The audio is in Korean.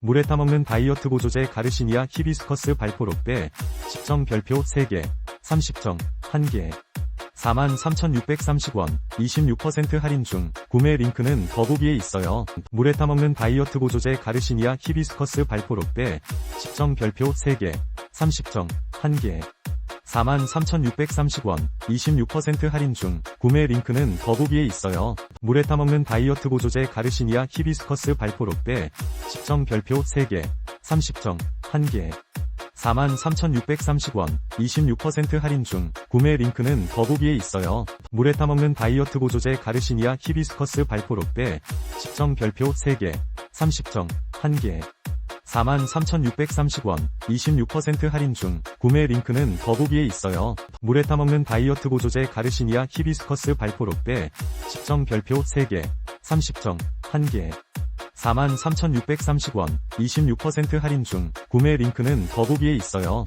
물에 타먹는 다이어트 보조제 가르시니아 히비스커스 발포록배 10점 별표 3개 30점 1개 43,630원 26% 할인 중 구매 링크는 더보기에 있어요. 물에 타먹는 다이어트 보조제 가르시니아 히비스커스 발포록배 10점 별표 3개 30점 1개 43,630원 26% 할인 중 구매 링크는 더보기에 있어요. 물에 타먹는 다이어트 보조제 가르시니아 히비스커스 발포록배 10점 별표 3개 30점 1개 43,630원 26% 할인 중 구매 링크는 더보기에 있어요. 물에 타먹는 다이어트 보조제 가르시니아 히비스커스 발포록배 10점 별표 3개 30점 1개 43,630원 26% 할인 중 구매 링크는 더보기에 있어요. 물에 타먹는 다이어트 보조제 가르시니아 히비스커스 발포록배 10점 별표 3개 30점 1개 43,630원 26% 할인 중 구매 링크는 더보기에 있어요.